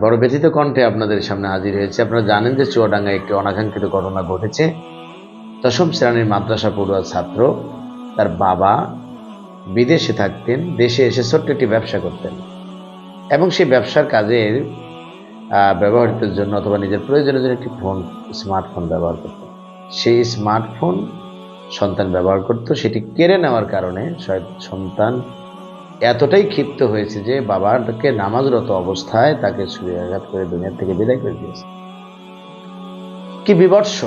বড় ব্যথিত কণ্ঠে আপনাদের সামনে হাজির হয়েছে। আপনারা জানেন যে চুয়াডাঙ্গায় একটি অনাকাঙ্ক্ষিত ঘটনা ঘটেছে। দশম শ্রেণির মাদ্রাসা পড়ুয়া ছাত্র তার বাবা বিদেশে থাকতেন দেশে এসে ছোট্ট একটি ব্যবসা করতেন এবং সেই ব্যবসার কাজের আহ, ব্যবহৃতের জন্য অথবা নিজের প্রয়োজনের জন্য একটি ফোন স্মার্টফোন ব্যবহার করতেন সেই স্মার্টফোন সন্তান ব্যবহার করত সেটি কেড়ে নেওয়ার কারণে সন্তান এতটাই ক্ষিপ্ত হয়েছে যে বাবাকে নামাজরত অবস্থায় তাকে ছুরিয়াঘাত করে দুনিয়া থেকে বিদায় করে দিয়েছে। কি বিবর্ষ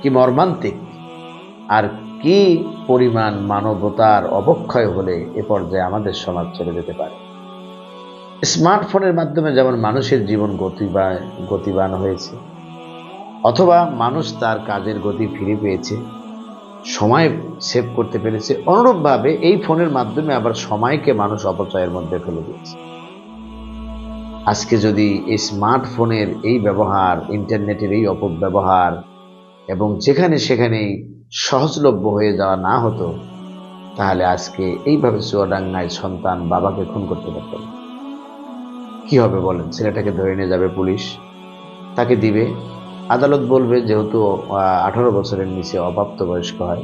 কি মর্মান্তিক, আর কি পরিমাণ মানবতার অবক্ষয় হলে এ পর্যায়ে আমাদের সমাজ চলে যেতে পারে। স্মার্টফোনের মাধ্যমে যেমন মানুষের জীবন গতিবান গতিবান হয়েছে, অথবা মানুষ তার কাজের গতি ফিরে পেয়েছে সময় সেভ করতে পেরেছে। অনুরূপভাবে এই ফোনের মাধ্যমে আবার সময়কে মানুষ অপচয়ের মধ্যে ফেলে দিয়েছে। আজকে যদি এই স্মার্টফোনের এই ব্যবহার ইন্টারনেটের এই অপব্যবহার এবং যেখানে সেখানেই সহজলভ্য হয়ে যাওয়া না হতো, তাহলে আজকে এইভাবে চুয়াডাঙ্গায় সন্তান বাবাকে খুন করতে পারত। কি হবে বলেন? ছেলেটাকে ধরে নিয়ে যাবে পুলিশ? তাকে দিবে? আদালত বলবে যেহেতু আঠারো বছরের নিচে অপ্রাপ্ত বয়স্ক হয়,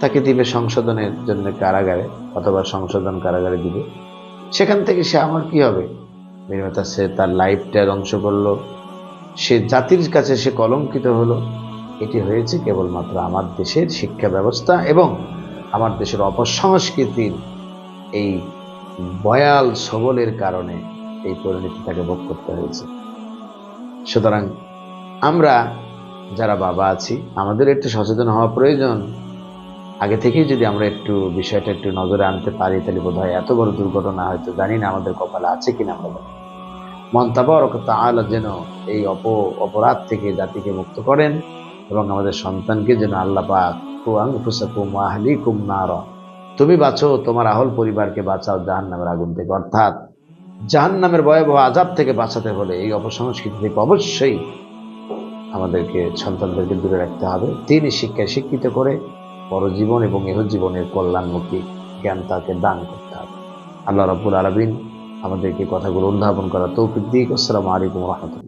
তাকে দিবে সংশোধনের জন্য কারাগারে, অথবা সংশোধন কারাগারে দিবে। সেখান থেকে সে আমার কি হবে? নির্মাতা, সে তার লাইফটা ধ্বংস করল, সে জাতির কাছে সে কলঙ্কিত হলো। এটি হয়েছে কেবলমাত্র আমার দেশের শিক্ষা ব্যবস্থা এবং আমার দেশের অপসংস্কৃতির এই বয়াল সবলের কারণে এই পরিণতি তাকে ভোগ করতে হয়েছে। সুতরাং আমরা যারা বাবা আছি, আমাদের একটু সচেতন হওয়া প্রয়োজন। আগে থেকেই যদি আমরা একটু বিষয়টা একটু নজরে আনতে পারি, তাহলে বোধ হয় এত বড় দুর্ঘটনা হয়তো জানি না আমাদের কপালে আছে কিনা আমরা জানি। মন্তাবরক তাআলা যেন এই অপ, অপরাধ থেকে জাতিকে মুক্ত করেন এবং আমাদের সন্তানকে যেন আল্লাহ পাক কু আনফুসাকুম ওয়া আহলিকুম নারা। তুমি বাঁচো, তোমার আহল পরিবারকে বাঁচাও জাহান নামের আগুন থেকে। অর্থাৎ জাহান নামের ভয়াবহ আজাব থেকে বাঁচাতে হলে এই অপসংস্কৃতি থেকে অবশ্যই আমাদেরকে, সন্তানদেরকে দূরে রাখতে হবে। তিনি শিক্ষায় শিক্ষিত করে পরজীবন এবং এর জীবনের কল্যাণমুখী জ্ঞান তাকে দান করতে হবে। আল্লাহ রব্বুল আলমিন আমাদেরকে কথাগুলো অনুধাবন করা তৌফিক দিক। আসসালামু আলাইকুম রহমতুল্লাহ।